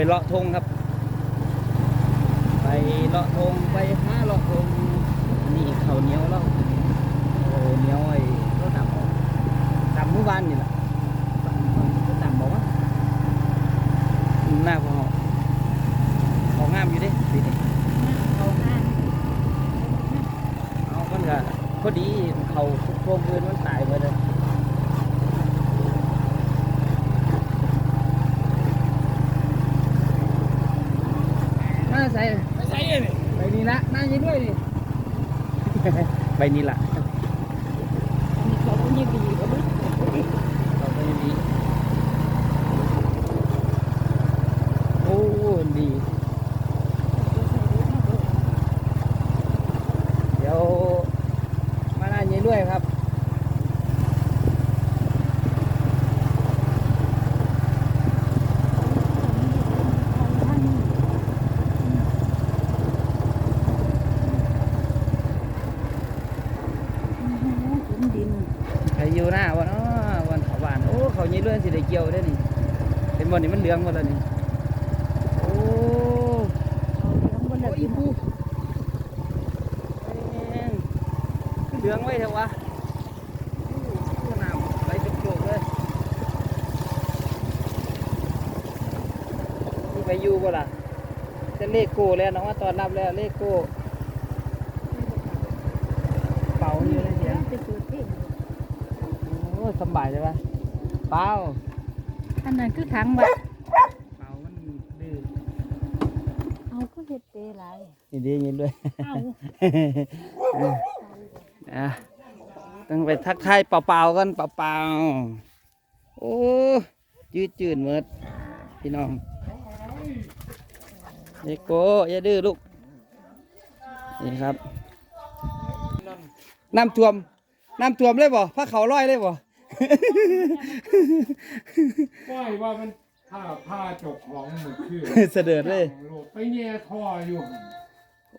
ไปเลาะทงครับ ไปเลาะทงไปหาเลาะทงอันนี้เขาวเหนียวแล้วโอ้เหนียวไอ้ก็ดำออกดำเมื่อวานนี่แหละก็ดำบอกว่าหน้าพอเขางามอยู่เดิปีนี้เขาห้างเอามันก็พอดีเขาโครงพื้นมันตายไปเลยน่าใส่ ไม่ใช่เลย ใบนี้ละน่ายินด้วยนี่ ใบนี้ละเขาก็ยังดีก็ไม่เราก็ยังดีโอ้ดี เดี๋ยวมาหน้ายินด้วยครับ ดิน ใครอยู่หน้าวะเนาะวันเขาบ้านโอ้เขายินด้วยสิได้เกี่ยวได้อนี่เป็นบอ ลนี่มันเหลืองหมดแล้วนี่ โอ้เขาเลี้ยงบนโอ้ดอีปูแม่งเหลืองไว้เถอะวะโอ้น้ำไหลจุกๆเลยนี่ไปอยู่บ่ล่ะจะเลขโก้แล้วน้องว่าตอนรับแล้วเลขโก้เป่าอยู่ในเสียงไปสู่ที่โอ้สำบายเลยปะเปล่าอันนั้นคือขังไว้ เปล่ามันดื้อ เอาก็เฮ็ดเต หลายนี่ดียินด้วยเอาอะต้องไปทักทายเปล่าๆกันเปล่าๆโอ้ยืดจืดเมิดพี่น้องเด็กโกอย่าดื้อลูกนี่ครับ น้ำท่วม น้ำท่วมเลยบ่พระเขาลอยเลยบ่ป้ายว่ามันผ้าผ้าจกของหมึกคือเสด็จเลยโลก ไปแย่ท่ออยู่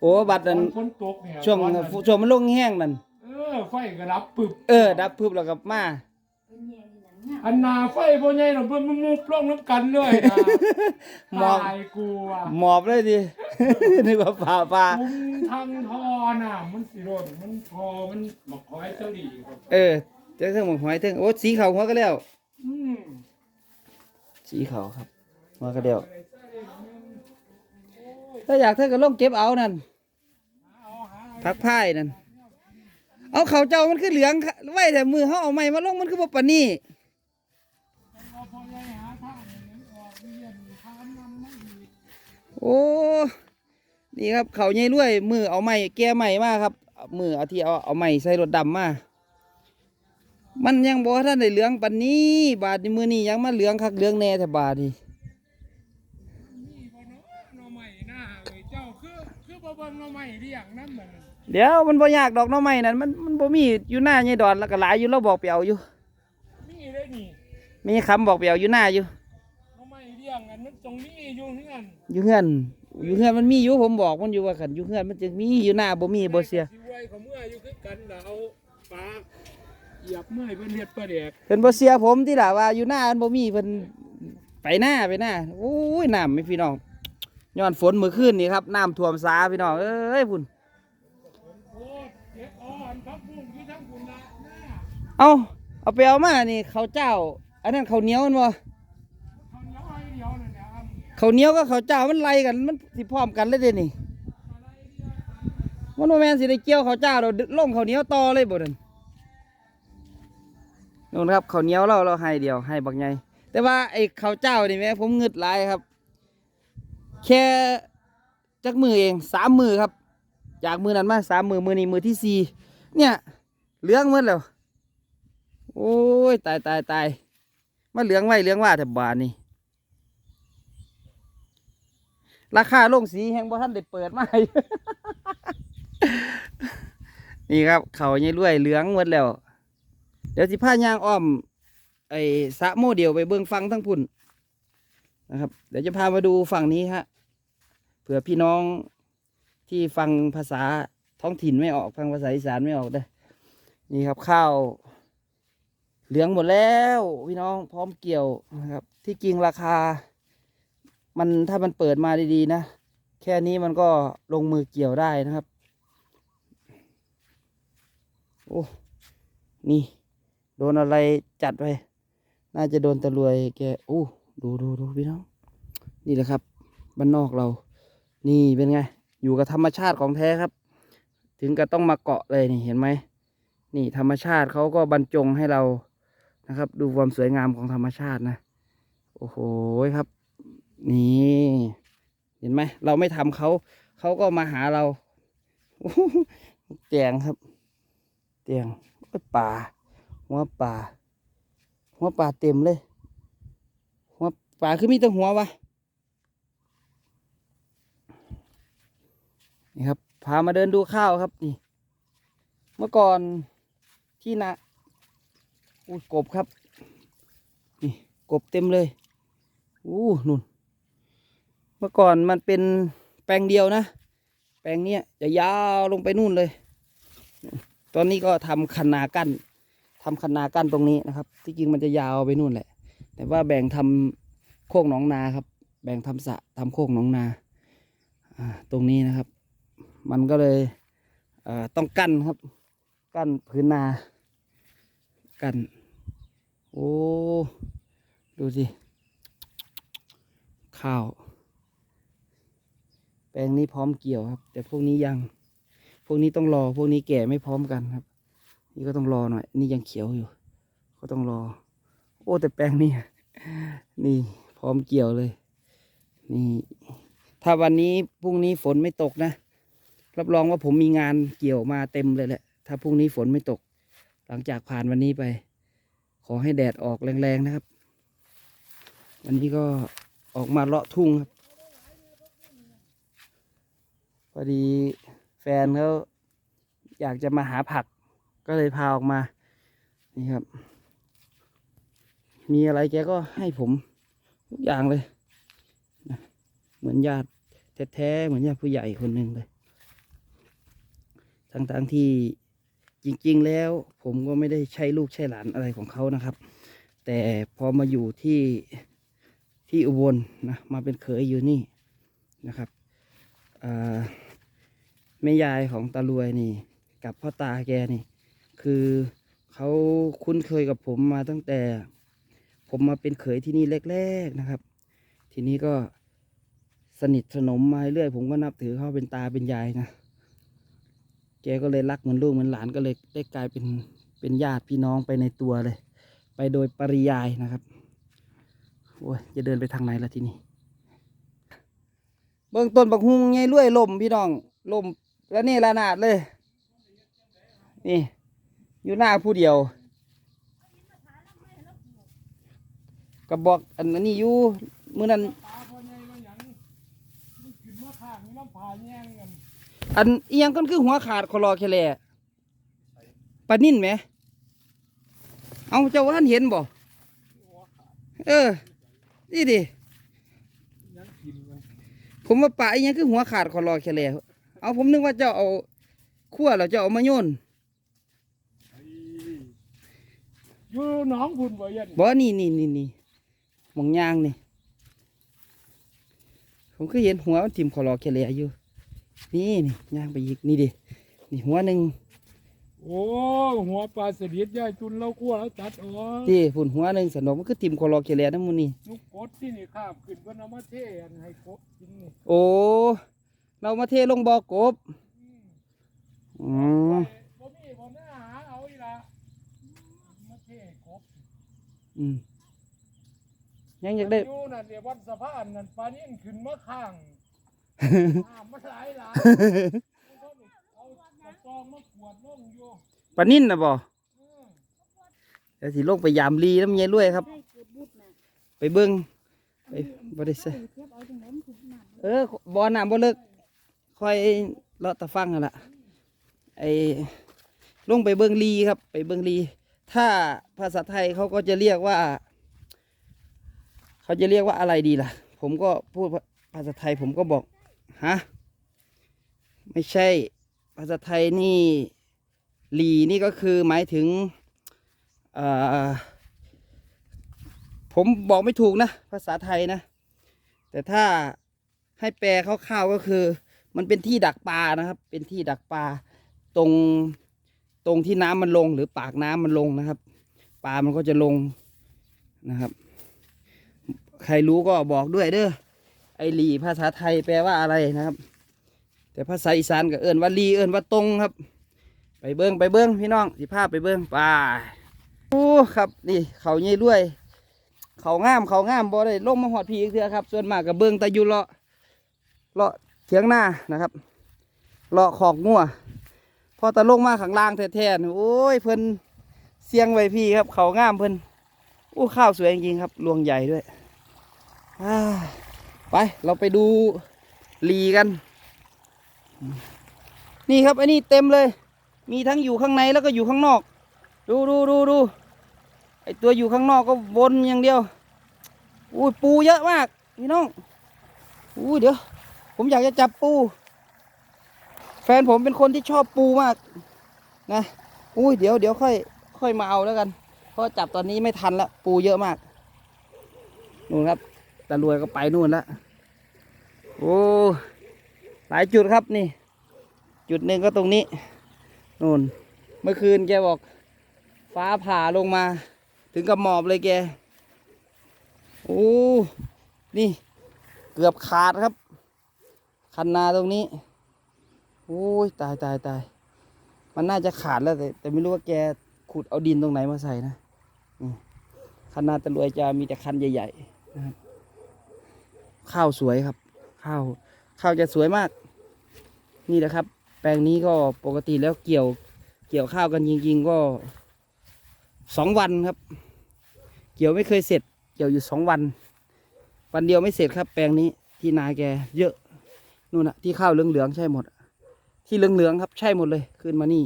โอ้บัดนั้นฝนตกเนี่ยช่วงตอนนั้นช่วงมันลงแห้งนั่นเออไฟก็รับปึบเออดับพึบแล้วกับมาอันนาไฟบ่ใหญ่หรอกเพิ่นมันมุบลงน้ำกันเลยนะมองตายกูอะหมอบเลยดินึกว่าป่าป่ามุมทางท่อน่ะมันสิโดนมันพอมันบักคอยเจ้าดีครับเออเจ้าเทิงหมกหอยเทิงโอ้สีขาวหัวก็แล้วอืมสีขาวครับหัวก็แล้ว ถ้าอยากเทิงก็ลงเก็บเอานั่นพักพ่ายนั่นเอาเขาเจ้ามันคือเหลืองไว้แต่มือเขาเอาไม้มาลงมันคือบ่ปานนี้เอาพอใหญ่หาทางนี้ออกเรียนทางนำไม่อีกโอ้นี่ครับเขาใหญ่รวยมือเอาไม้แก้ไม้มาครับ มือเอาที่เอาเอาไม้ใส่รถดำมามันยังบ่ท่านได้เหลืองปานนี้ บาดนี้มือนี้ยังมาเหลืองคักเหลืองแน่แต่บาดนี้นี่บ่เนาะหน่อใหม่หน้าเอ้ยเจ้าคือคือ บ่เบิ่งหน่อใหม่เรียงนำมันเดี๋ยวมันบ่ยากดอกหน้อไม้นั่นมันมันบ่มีอยู่หน้าใหญ่ดอนแล้วก็หลายอยู่เราบอกไปเอาอยู่ นี่เลยนี่มีคำบอกไปเอาอยู่หน้าอยู่ หน่อใหม่เรียงอันมันตรงนี้อยู่เฮือนอยู่เฮือน อยู่เฮือนมันมีอยู่ผมบอกมันอยู่ว่าขันอยู่เฮือนมันจึงมีอยู่หน้าบ่มีบ่เสียสิไว้เขาเมื่ออยู่คือกันน่ะเอาปลาเหยียบเมื่อยเพิ่นเฮ็ดปลาแดกเพิ่นบ่เสียผมที่ล่ะว่าอยู่หน้ามันบ่มีเพิ่นไปหน้าไปหน้าโอ้ยน้ำไม่พี่น้อง ย้อนฝนเมื่อคืนนี่ครับน้ำท่วมสาพี่น้องเอ้ยพุ่นเอาเอาเอาไปเอามานี่เขาเจ้า อันนั้นข้าเหนียวมันบ่เขาเหนียวไอ้เดียวนั่นแหละครับข้าเหนียวกับข้าเจ้ามันไล่กันมันสิพร้อมกันเลยเดนี่มันบ่แมนสิได้เกี่ยวเขาเจ้าเราลงข้าเหนียวต่อเลยบ่นั่นนู่นครับเขาเหนียวเราเราให้เดียวให้บักใหญ่แต่ว่าไอ้ข้าเจ้านี่แม่ผมงึดหลายครับ แค่จักมือเองสามมือครับ จากมือนั้นมาสามมือมือนี้มือที่สี่เนี่ยเหลืองหมดแล้วโอ้ยตายตายตายมาเหลืองไว้เหลืองว่าแต่บานนี่ราคาลงสีแห่งบ่ท่านได้เปิดมาให้นี่ครับ เขาใหญ่รวยเหลืองหมดแล้ว เดี๋ยวสิพายางอ้อม ไอ้สะโมเดลไปเบิ่งฟังทั้งพุ่น นะครับ เดี๋ยวจะพามาดูฝั่งนี้ฮะเผื่อพี่น้องที่ฟังภาษาท้องถิ่นไม่ออกฟังภาษาอีสานไม่ออกได้นี่ครับข้าวเหลืองหมดแล้วพี่น้องพร้อมเกี่ยวนะครับ ที่จริงราคา มันถ้ามันเปิดมาดีๆนะ แค่นี้มันก็ลงมือเกี่ยวได้นะครับ โอ้นี่ โดนอะไรจัดไป น่าจะโดนตะลวยแกโอ้ ดูดูดูพี่น้อง นี่แหละครับบ้านนอกเรา นี่เป็นไง อยู่กับธรรมชาติของแท้ครับ ถึงกับต้องมาเกาะเลยนี่เห็นไหม นี่ธรรมชาติเขาก็บรรจงให้เรานะครับ ดูความสวยงามของธรรมชาตินะ โอ้โหครับ นี่ เห็นไหม เราไม่ทำเขา เขาก็มาหาเราโอ้โหแจงครับแจงโอ้ยป่าหัวป่าหัวป่าเต็มเลย ป่าคือมีแต่หัววะนี่ครับ พามาเดินดูข้าวครับนี่ เมื่อก่อนที่นาอุ้ยกบครับ นี่กบเต็มเลยอู้นุ่น เมื่อก่อนมันเป็นแปลงเดียวนะ แปลงเนี้ยจะยาวลงไปนู่นเลย ตอนนี้ก็ทำคันนากั้นทำคันนากั้นตรงนี้นะครับ ที่จริงมันจะยาวไปนู่นแหละ แต่ว่าแบ่งทำ โคกหนองนาครับ แบ่งทำสะทำโคกหนองนาตรงนี้นะครับ มันก็เลยต้องกั้นครับ กั้นพื้นนา กั้นโอ้ดูสิ ข้าว แปลงนี้พร้อมเกี่ยวครับ แต่พวกนี้ยัง พวกนี้ต้องรอ พวกนี้แก่ไม่พร้อมกันครับ นี่ก็ต้องรอหน่อย นี่ยังเขียวอยู่ ก็ต้องรอ โอ้แต่แปลงนี้ นี่ พร้อมเกี่ยวเลย นี่ ถ้าวันนี้พรุ่งนี้ฝนไม่ตกนะ รับรองว่าผมมีงานเกี่ยวมาเต็มเลยแหละ ถ้าพรุ่งนี้ฝนไม่ตก หลังจากผ่านวันนี้ไป ขอให้แดดออกแรงๆนะครับ วันนี้ก็ออกมาเลาะทุ่งครับ พอดีแฟนเขาอยากจะมาหาผัก ก็เลยพาออกมา นี่ครับ มีอะไรแกก็ให้ผม ทุกอย่างเลยนะเหมือนญาติแท้ๆเหมือนญาติผู้ใหญ่คนหนึ่งเลยทั้งๆทที่จริงๆแล้วผมก็ไม่ได้ใช่ลูกใช่หลานอะไรของเขานะครับ แต่พอมาอยู่ที่ที่อุบลนะมาเป็นเขยอยู่นี่นะครับแม่ยายของตาลวยนี่ กับพ่อตาแกนี่ คือเขาคุ้นเคยกับผมมาตั้งแต่ ผมมาเป็นเขยที่นี่แรกๆนะครับ ทีนี้ก็สนิทสนมมาเรื่อยผมก็นับถือเขาเป็นตาเป็นยายนะแกก็เลยรักเหมือนลูกเหมือนหลานก็เลยได้กลายเป็นเป็นญาติพี่น้องไปในตัวเลย ไปโดยปริยายนะครับโอ้ยจะเดินไปทางไหนละทีนี้เบื้องต้นบักฮุงไงรวยลมพี่น้องลมแล้วนี่ระนาดเลย นี่ อยู่หน้าผู้เดียว กระบอกอันนี้อยู่มือนั้นปลาพอใหญ่มาหยังมันขึ้นมาข้างนี่น้ำผาแย่งกันอันเอียงก็คือหัวขาดคอรอแคแลปลานิ่นไหม เอาเจ้าว่าท่านเห็นบ่เออ นี่ดิยังกินกันผมว่าปลาเอียงคือหัวขาดคอรอแคแลเอาผมนึกว่าเจ้าเอาขั้วแล้วเจ้าเอามาโยนไอ้อยู่หนองพุ่นบ่ยันบ่นี่นี่นี่นี่ห มองยางนี่ ผมก็เห็นหัวมันทิ่มคอรอแคแลอยู่ นี่นี่ยางไปอีกนี่ดิ นี่หัวหนึ่งโอ้หัวปลาสลิดยายจุนเราคั่วแล้วตัดออกที่ฝุ่นหัวหนึ่งสนมมันก็ทิ่มคอรอแคแลนั่นมูนี่นุกกดที่นี่ข้ามขึ้นเพิ่นเอามาเทอันให้กบกินนี่โอ้เรามาเทลงบ่อกบอืมบ่มีบ่หน้าหาเอาอีละมาเทกบอืม ยังอยากได้ อยู่นั่นเดี๋ยววัดสะพานนั่นปลานิ่นขึ้นมาข้างน้ำมันหลายหลายเอากระปองมาขวดลงอยู่ปลานิ่นนะบ่อืมเดี๋ยวสิลงไปยามลีน้ำเยรวยครับให้เกิดบุญน่ะไปเบิ้งไปบ่ได้ใส่ใส่เทียบเอาตรงนั้นคือน้ำเออบ่อน้ำบ่เลิกคอยเลาะตะฟังกันละไอลงไปเบิ้งลีครับ ไปเบิ้งลี ถ้าภาษาไทยเขาก็จะเรียกว่า เขาจะเรียกว่าอะไรดีล่ะ ผมก็พูดภาษาไทยผมก็บอกฮะไม่ใช่ภาษาไทยนี่หลีนี่ก็คือหมายถึงผมบอกไม่ถูกนะ ภาษาไทยนะ แต่ถ้าให้แปลคร่าวๆก็คือ มันเป็นที่ดักปลานะครับ เป็นที่ดักปลาตรงตรงที่น้ำมันลงหรือปากน้ำมันลงนะครับ ปลามันก็จะลงนะครับ ใครรู้ก็บอกด้วยเด้อไอหลีภาษาไทยแปลว่าอะไรนะครับ แต่ภาษาอีสานก็เอิ้นว่าลีเอิ้นว่าตรงครับ ไปเบิ้งไปเบิ้งพี่น้องสิพาพไปเบิ้งไปโอ้ครับนี่เขาใหญ่ด้วยเขางามเขางามบ่ได้ลงมาหอดพีอีกเถื่อครับ ส่วนมากกับเบิ้งแต่อยู่เลาะเลาะเถียงหน้านะครับเลาะขอกงัวพอตะลงมาข้างล่างแท้ๆโอ้ยเพิ่นเสียงไว้พี่ครับ เขางามเพิ่นโอ้ข้าวสวยจริงๆครับรวงใหญ่ด้วย ไป เราไปดูลีกัน นี่ครับอันนี้เต็มเลย มีทั้งอยู่ข้างในแล้วก็อยู่ข้างนอก ดูดูดูดูไอตัวอยู่ข้างนอกก็วนอย่างเดียวอุ้ยปูเยอะมากพี่น้องอุ้ยเดี๋ยว ผมอยากจะจับปู แฟนผมเป็นคนที่ชอบปูมาก นะอุ้ยเดี๋ยวเดี๋ยวค่อย ค่อยมาเอาแล้วกัน เพราะจับตอนนี้ไม่ทันละปูเยอะมากนู่นครับ ตะรวยก็ไปนู่นละโอ้หลายจุดครับนี่ จุดหนึ่งก็ตรงนี้นู่น เมื่อคืนแกบอก ฟ้าผ่าลงมา ถึงกับหมอบเลยแกโอ้นี่ เกือบขาดครับ คันนาตรงนี้ โอ้ยตายตายตายมันน่าจะขาดแล้วแต่แต่ไม่รู้ว่าแกขุดเอาดินตรงไหนมาใส่นะคันนาตะลวยจะมีแต่คันใหญ่ๆนะครับ ข้าวสวยครับ ข้าวข้าวจะสวยมาก นี่แหละครับ แปลงนี้ก็ปกติแล้วเกี่ยว เกี่ยวข้าวกันจริงๆก็สองวันครับ เกี่ยวไม่เคยเสร็จ เกี่ยวอยู่สองวัน วันเดียวไม่เสร็จครับ แปลงนี้ที่นาแกเยอะนู่นนะที่ข้าวเหลืองๆใช่หมด ที่เหลืองๆครับ ใช่หมดเลยขึ้นมานี่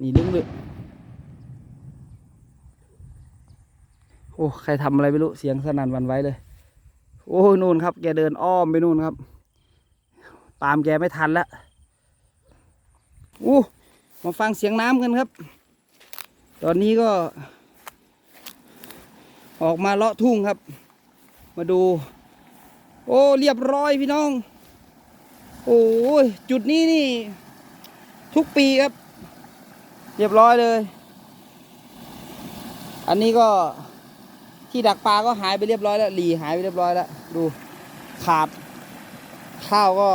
นี่เหลืองๆโอ้ใครทำอะไรไม่รู้เสียงสนั่นวันไว้เลย โอ้นู่นครับ แกเดินอ้อมไปนู่นครับ ตามแกไม่ทันแล้วอู้มาฟังเสียงน้ำกันครับ ตอนนี้ก็ ออกมาเลาะทุ่งครับ มาดู โอ้เรียบร้อยพี่น้อง โอ้ยจุดนี้นี่ ทุกปีครับ เรียบร้อยเลย อันนี้ก็ ที่ดักปลาก็หายไปเรียบร้อยแล้วหลีหายไปเรียบร้อยแล้ว ดูขาดข้าวก็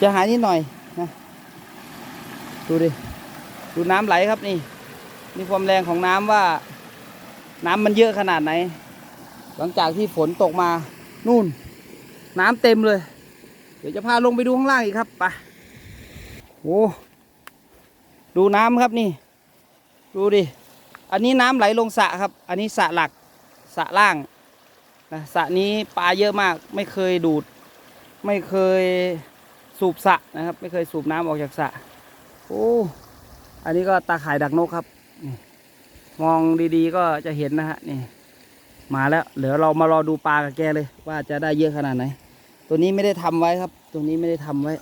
จะหายนิดหน่อยนะดูดิดูน้ำไหลครับนี่นี่ความแรงของน้ำว่า น้ำมันเยอะขนาดไหน หลังจากที่ฝนตกมานู่น น้ำเต็มเลย เดี๋ยวจะพาลงไปดูข้างล่างอีกครับไปโอ้ดูน้ำครับนี่ ดูดิ อันนี้น้ำไหลลงสระครับ อันนี้สระหลักสระล่างนะสระนี้ปลาเยอะมาก ไม่เคยดูด ไม่เคยสูบสระนะครับ ไม่เคยสูบน้ำออกจากสระโอ้อันนี้ก็ตาข่ายดักนกครับนี่มองดีๆก็จะเห็นนะฮะนี่มาแล้วเดี๋ยวเรามารอดูปลากับแกเลย ว่าจะได้เยอะขนาดไหน ตัวนี้ไม่ได้ทำไว้ครับ ตัวนี้ไม่ได้ทำไว้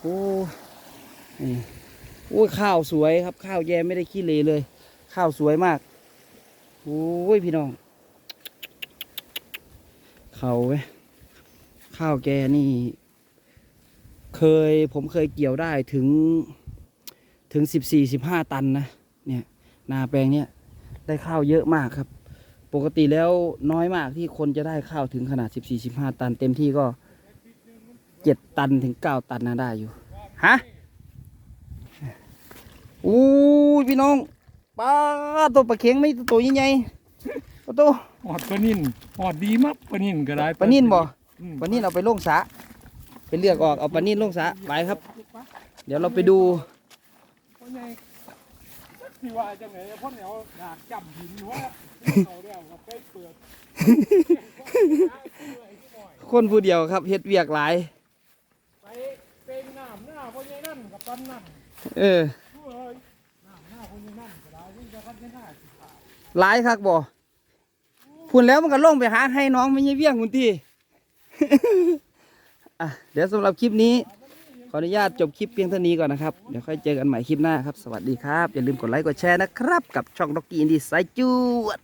โอ้นี่โอ้ข้าวสวยครับ ข้าวแย่ไม่ได้ขี้เลเลย ข้าวสวยมาก โอ้ยพี่น้อง เขาเว้ยข้าวแกนี่ เคยผมเคยเกี่ยวได้ถึงถึงสิบสี่สิบห้าตันนะ เนี่ยนาแปลงเนี้ยได้ข้าวเยอะมากครับ ปกติแล้วน้อยมากที่คนจะได้ข้าวถึงขนาดสิบสี่สิบห้าตัน เต็มที่ก็เจ็ดตันถึงเก้าตันนะได้อยู่ ฮะอู้ยพี่น้อง ปลาตัวปลาเข็งไม่ตัวใหญ่ๆปลาตัวหอดปลานิ่นหอดดีมากปลานิ่นก็ได้ปลานิ่นบ่อืมปลานิ่นเอาไปลงสระไปเลือกออกเอาปลานิ่นลงสระไปครับ เดี๋ยวเราไปดูพ่อใหญ่ที่ว่าจังไหนพ่อเหนียวอยากจับหินอยู่ว่าเอาแล้วก็ไปเปิดคนผู้เดียวครับเฮ็ดเวียกหลายไปเป็นน้ำหน้าพ่อใหญ่นั่นกับปันนั่นเออ หลายคักบ่พูนแล้วมันก็ลงไปหาให้น้องไม่ใช่เวียงคุณที่อะเดี๋ยวสำหรับคลิปนี้ ขออนุญาตจบคลิปเพียงเท่านี้ก่อนนะครับ เดี๋ยวค่อยเจอกันใหม่คลิปหน้าครับ สวัสดีครับ อย่าลืมกดไลค์กดแชร์นะครับ กับช่องด็อกกี้อินดี้ไซจูด